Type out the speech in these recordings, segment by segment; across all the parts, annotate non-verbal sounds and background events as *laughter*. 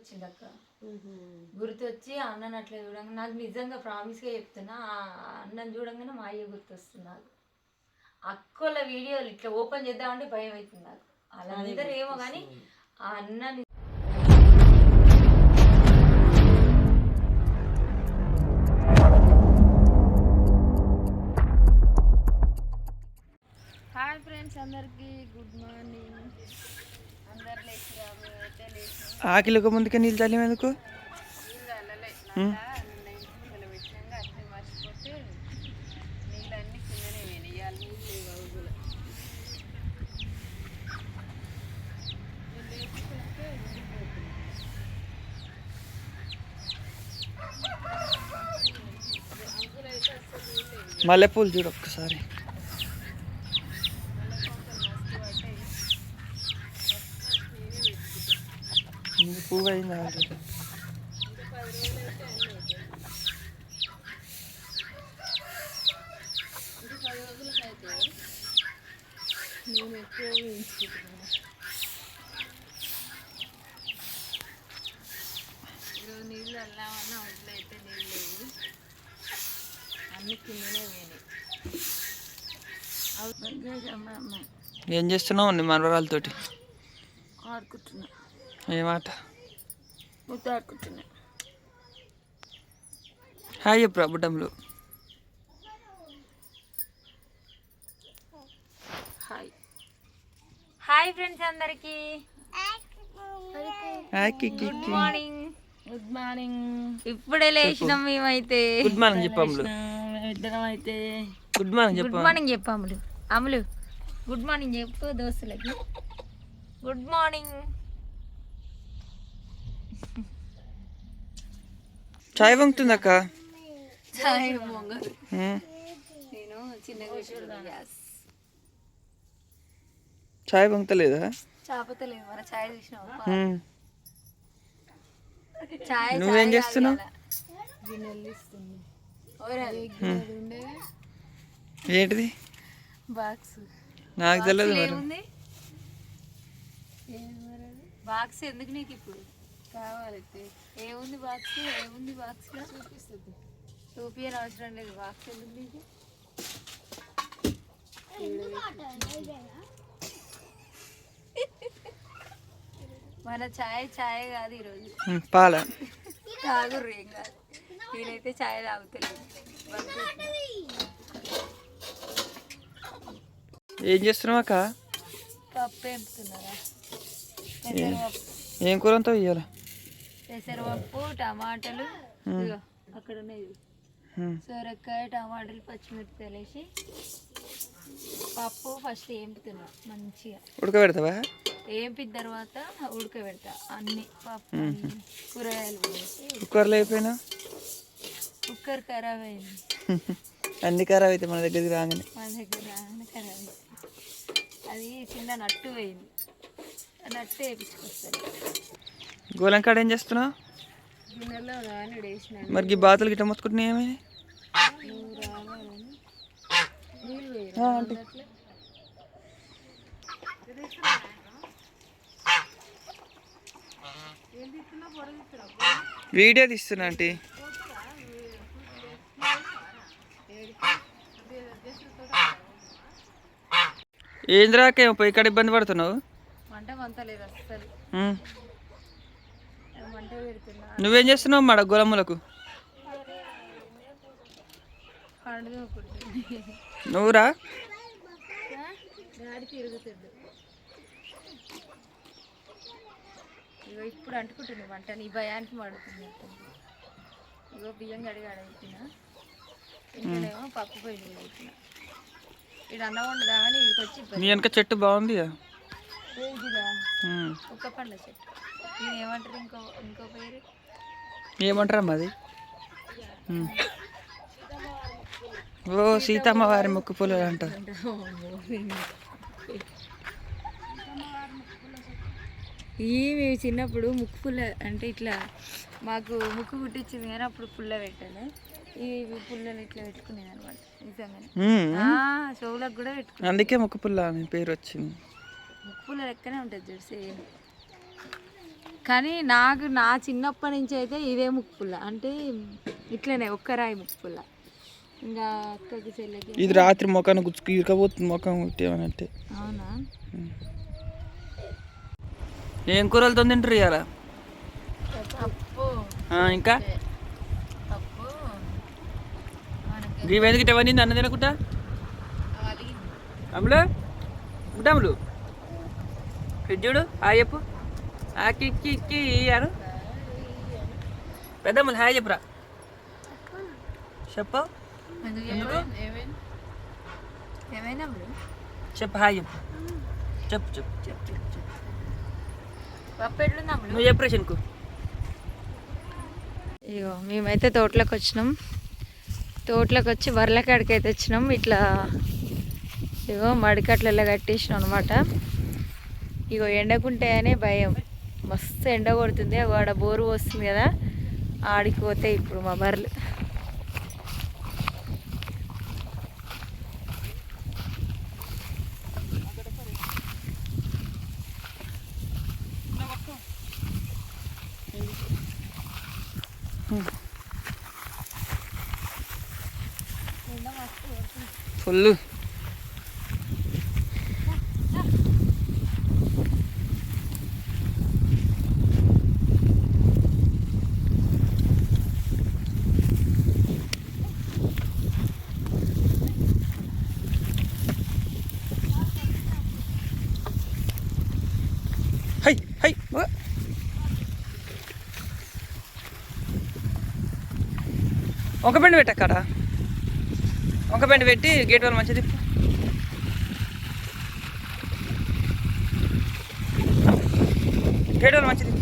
గుర్తొచ్చింది అక్క గుర్తొచ్చి ఆ అన్నని అట్లా చూడంగా నాకు నిజంగా ప్రామిస్గా చెప్తున్నా ఆ అన్నని చూడంగానే మా అయ్య గుర్తొస్తుంది నాకు. అక్కల వీడియోలు ఇట్లా ఓపెన్ చేద్దామంటే భయం అవుతుంది నాకు వాళ్ళందరూ ఏమో కానీ ఆ అన్నని హాయ్ ఫ్రెండ్స్ అందరికీ గుడ్ మార్నింగ్ ఆకిలికి ముందుకే నీళ్ళు చల్లం ఎందుకు? నీళ్ళు వెళ్ళలే నల్లా నిన్న ఇంటి ముందర పెట్టినాక అట్లే మర్చిపోతే నీళ్ళన్నీ కిందనే పోయినాయి ఇవాళ నీళ్ళు లేవు అవుగులో మల్లెపూలు చూడు ఒక్కసారి ఇది పువ్వు అయింది ఆల్రెడీ నేను ఎక్కువ ఈరోజు నీళ్ళు వెళ్ళామన్నా ఒడ్లు అయితే నీళ్ళు లేవు అన్ని కిందనే ఏం చేస్తున్నావు? నీ మనవరాలతోటి. ఆడుకుంటున్నా ఏమాట? హాయ్ చెప్పు బుడ్డములు. హాయ్. హాయ్ ఫ్రెండ్స్ అందరికి. Good morning. Good morning. ఇప్పుడే లేచినాం మేమైతే. గుడ్ మార్నింగ్ చెప్పు అమ్ములు. ఇద్దరం అయితే గుడ్ మార్నింగ్ గుడ్ మార్నింగ్ చెప్పు అమ్ములు. అమ్ములు గుడ్ మార్నింగ్ చెప్పు దోస్తులకి. Good morning. చాయ్ వంగుతుంది అక్క చాయ్ ఉమ్. నేను చిన్నగా గ్యాస్ చాయ్ మన చాయ్ చూసినావా ఉమ్. చాయ్ నువ్వేం చేస్తున్నావు? ఏంటిది? బాక్స్. నాకు తెలియదు మరి. బాక్స్ ఎందుకు నీకు ఇప్పుడు? కావాలి ఏముంది బాక్స్ ఏముంది బాక్స్ చూపిస్తుంది. చూపించని అవసరం లేదు. బాక్స్ ఎందుకు నీకు మన చాయ్ చాయ్ కాదు ఈరోజు. పాల. తాగుర్రు ఏం కాదు. నేనైతే చాయ్ తాగుతలేదు ఏం చేస్తున్నావు అక్క? పప్పు వేపుతున్నారా ఏం కూరంతో ఇయ్యాల? పెసరపప్పు టమాటాలు. అక్కడ ఉన్నాయి. సొరకాయ టమాటాలు పచ్చిమిరపకాయలు వేసి పప్పు ఫస్ట్ వేపుతున్నా మంచిగా. ఉడకబెడతావా? వేపిన తర్వాత ఉడకబెడతా అన్ని పప్పు కూరగాయలు వేసి కుక్కర్లో అయిపోయినా? కుక్కర్ ఖరాబ్ అయింది. *laughs* అన్ని ఖరాబ్ అయితే మన దగ్గరికి రాగానే. మా దగ్గర రాగానే ఖరాబ్ అది చిన్న నట్టు పోయింది. నట్టు వేపించుకొస్తాను గోలం కాడ ఏం చేస్తున్నావు? మరి ఈ బాతులు గిట్ట మొత్తుకుంటున్నాయి. అట్లా వీడియో తీస్తున్నా ఆంటీ. ఏంద్రాకేమో ఇక్కడ ఇబ్బంది పడుతున్నావు. మంట పెడుతున్నా నువ్వేం చేస్తున్నావు మాడ గోలములకు నువ్వురా? ఇగో ఇప్పుడు అంటుకుంటుంది మంట నీ భయానికి మడుతుంది. ఇగో బియ్యం గడిగి అడుగుతున్న ఇంకనేమో పప్పు అవుతున్నా ఇది అన్నం వండుదామని ఇదికి వచ్చి నీ వెనక చెట్టు బాగుంది. కుక్క పండ్ల చెట్టు. ఏమంటారు ఇంకో ఇంకో పేరు? ఏమంటారా మాది ఉమ్. ఓ సీతమ్మ వారి ముక్కు పూలు అంటారు మేము చిన్నప్పుడు ముక్కు పుల్ల అంటే ఇట్లా మాకు ముక్కు కుట్టించింది కానీ అప్పుడు పుల్ల పెట్టాను ఈ పుల్లలు ఇట్లా పెట్టుకునేది అనమాట నిజంగానే చెవులకు కూడా పెట్టుకున్నాను అందుకే ముక్కు పుల్ల అని పేరు వచ్చింది. ముక్కు పుల్ల లెక్కనే ఉంటుంది సేమ్. కానీ నాకు నా చిన్నప్పటి నుంచి అయితే ఇదే ముక్కుపుల్ల అంటే ఇట్లనే ఒక్క రాయి ముక్కుపుల్ల ఇంకా అక్కకి చెల్లెకి ఇది రాత్రి మొఖాన్ని గుచ్చుకు ఇరకపోతుంది మొఖం కొట్టేమనంటే అవునా? ఏం కూరలతో తింటారు ఇవాళ అప్పు ఆ, ఇంకా? అప్పు మనకి గీ వెందుకు ఇట్ట వండింది అన్న తినకుండా అమ్ములు? ఉంటాములు చూడు హాయ్ చెప్పు. ఆ కిక్కి అను. పెద్దమ్మలు హాయ్ చెప్పురా. చెప్పు. చెప్పు హాయ్ చెప్పు. చెప్పు చెప్పు చెప్పు నువ్వు చెప్పు ఇగో మేమైతే తోటలోకి వచ్చినాం. తోటలోకి వచ్చి బర్రెల కాడికి అయితే వచ్చినాం. ఇట్లా ఇగో మడికట్లలో కట్టేసినాం అనమాట ఇగో ఎండకుంటే అనే భయం. మస్తు ఎండ కొడుతుంది. అగో ఆడ బోరు వస్తుంది కదా. ఆడికి పోతే ఇప్పుడు మా బర్రెలు ఫుల్ హై హై ఓ. ఒక పెండు పెట్టక్కడ ఒక పెండు పెట్టి గేట్ వాళ్ళు మంచిది. గేట్ వాళ్ళు మంచిది.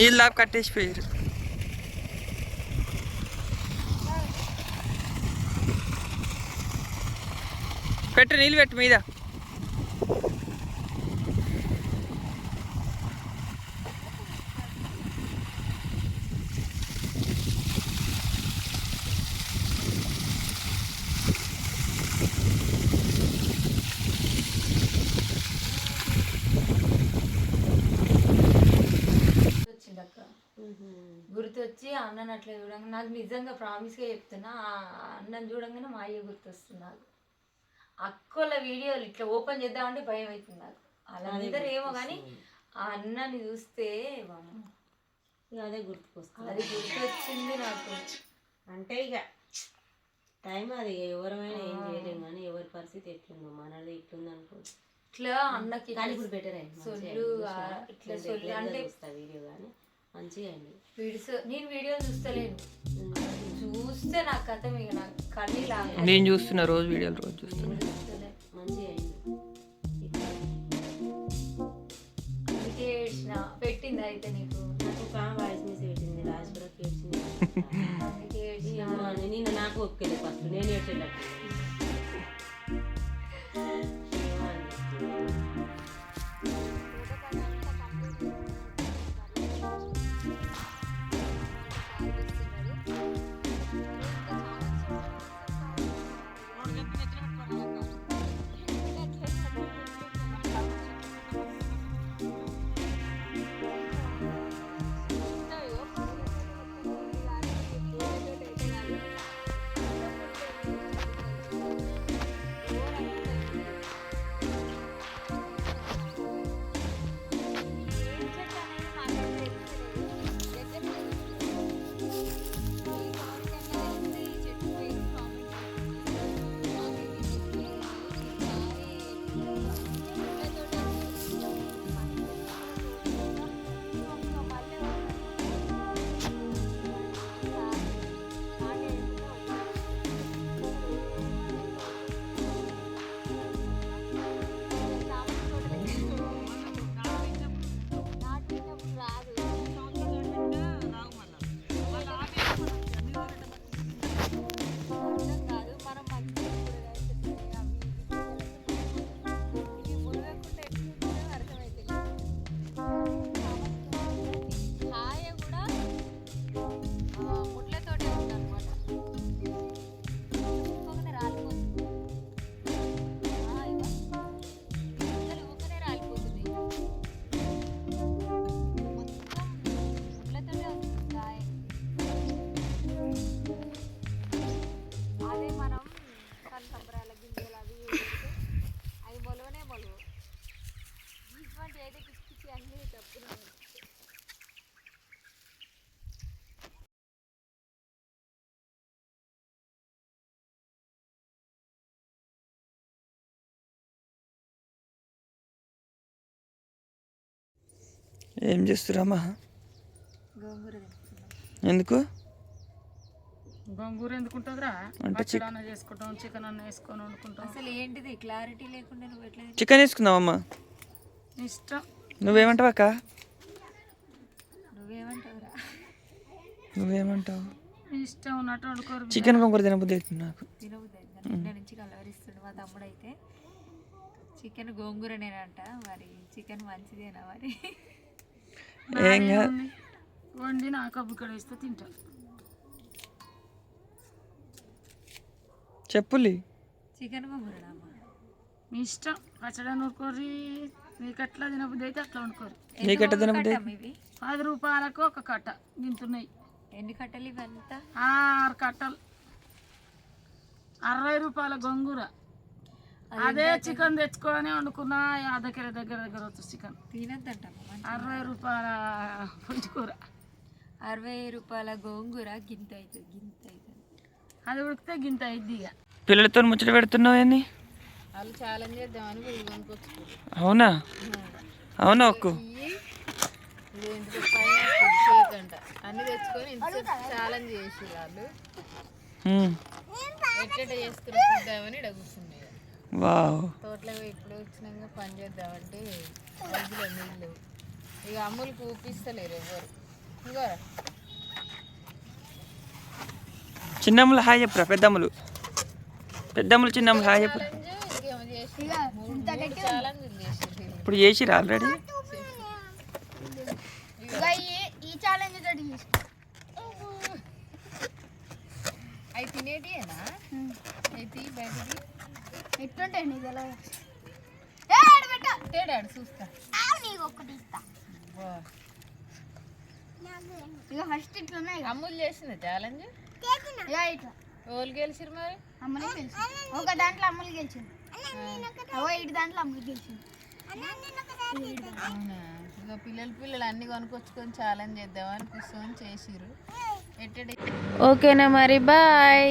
నీళ్ళు లాపు కట్టేసిపోయారు. పెట్టు నీళ్ళు పెట్టు మీద. గుర్తొచ్చి అన్నని అట్లా చూడంగా నాకు నిజంగా ప్రామిస్గా చెప్తున్నా ఆ అన్నం చూడంగానే మా అయ్య గుర్తొస్తుంది నాకు అక్కోళ్ళ వీడియోలు ఇట్లా ఓపెన్ చేద్దామంటే భయం అవుతుంది నాకు. వాళ్ళందరూ ఏమో కానీ ఆ అన్నని చూస్తే అదే గుర్తుకొస్తుంది. అది గుర్తొచ్చింది నాకు. అంటే ఇక టైం అది ఎవరమైనా ఏం చేయలేం కానీ ఎవరి పరిస్థితి ఎట్లుందో మనది ఎట్లుంది అనుకో ఇట్లా అన్నకి కానీ ఇప్పుడు బెటర్ అయింది ఇట్లా అంటే వీడియో కానీ మంచిగా అయింది. వీడియోస్ నేను వీడియో చూస్తలేను. చూస్తే నాకు కథ మీకు నాకు కళ్ళు లాగా నేను చూస్తున్నా రోజు వీడియోలు రోజు చూస్తున్నా. మంచిగా అయింది. అందుకే ఏడ్చిన పెట్టింది అయితే నీకు? నాకు ఒక వాయిస్ మెసేజ్ పెట్టింది రాజు కూడా ఏడ్చింది. *laughs* అందుకే ఏడ్చిన. నిన్న నాకు ఒప్పుకోలేదు ఫస్ట్ నేను ఏడ్చేటట్టు ఏం చేస్తురామా గోంగూర. ఎందుకు? గోంగూర ఎందుకుంటుందిరా అంటే పచ్చడి అన్న చేసుకుంటాం చికెన్ అన్న వేసుకొని వండుకుంటాం. అసలు ఏంటిది? క్లారిటీ లేకుండా నువ్వు ఎట్లా? చికెన్ వేసుకుందామమ్మా ఇష్టం. నువ్వేమంటావు అక్క నువ్వేమంటావురా? నువ్వేమంటావు? ఇష్టం ఉన్నట్టు వండుకోరు చికెన్ కొంకర తినబుద్ధి అవుతుంది నాకు. తినబుద్ది. నిన్న నుంచి కలవరిస్తుండు మా తమ్ముడు అయితే చికెన్ గోంగూరనేనంట. మరి చికెన్ మంచిదేనా మరి? ఏం కాదు. ఉంది. వండి నా కబ్బు ఇక్కడ వేస్తే తింటా. చెప్పులి. చికెన్ మీ ఇష్టం. పచ్చడి నూరుకోరి మీకు ఎట్లా తినబుద్ధి అయితే అట్లా వండుకోరు నీకెట్ట తినబుద్ధి? కట్టం ఇవి? పది రూపాయలకు ఒక కట్ట గింతున్నాయి ఎన్ని కట్టలు ఇవంతా? ఆరు కట్టలు. అరవై రూపాయల గోంగూర. అదే చికెన్ తెచ్చుకొని వండుకున్నా యాదగిరి దగ్గర దగ్గర వచ్చు చికెన్. తినద్దంటమ్మా అరవై రూపాయల పుంచుకూర అరవై రూపాయల గోంగూర గింత అవుతుంది గింత అవుతుంది అది ఉడికితే గింత అయింది ఇక. పిల్లలతో ముచ్చట పెడుతున్నావు ఏంది? వాళ్ళు ఛాలెంజ్ చేద్దామని అవునా? అవునా ఒక్కు? ఇది ఎందుకు పైన కేక్ అంట. అన్ని తెచ్చుకొని ఇంత ఛాలెంజ్ చేసి వాళ్ళు. చేస్తున్నారు చూద్దామని ఇక్కడ కూర్చున్నాయి వావ్. తోటలో ఇప్పుడు వచ్చినాక పని చేద్దామంటే రోజులో నీళ్ళు. ఇక అమ్ములు ఊపిస్తలేరు ఎవరు ఇంకోరా చిన్నమ్మలు హాయ్ చెప్పురా పెద్దమ్మలు. పెద్దమ్మలు చిన్నమ్మలు హాయ్ చెప్పురా ఇప్పుడు చేసిరా ఆల్రెడీ ఈ ఛాలెంజ్ తోటి చేసుకో అవి తినేటియేనా? అయితే బయటకి. ఎట్లుంటాయి నీకు ఎలా? తేడాడు చూస్తా. నీకు ఒక్కటి ఇస్తా. వా. ఇక ఫస్ట్ ఇట్లున్నాయి ఇక. అమ్ములు చేసింది ఛాలెంజ్. ఇట్లా. ఓళ్ళు గెలిచిరు మరి? అమ్మని గెలిచింది. ఒక దాంట్లో అమ్మలు గెలిచింది. ఓ ఇటు దాంట్లో అమ్మలు గెలిచింది. అవునా? ఇక పిల్లలు పిల్లలు అన్ని కొనుక్కొచ్చుకొని ఛాలెంజ్ చేద్దామని కూర్చొని చేసిరు ఎట్టడి ఓకేనా మరి బాయ్.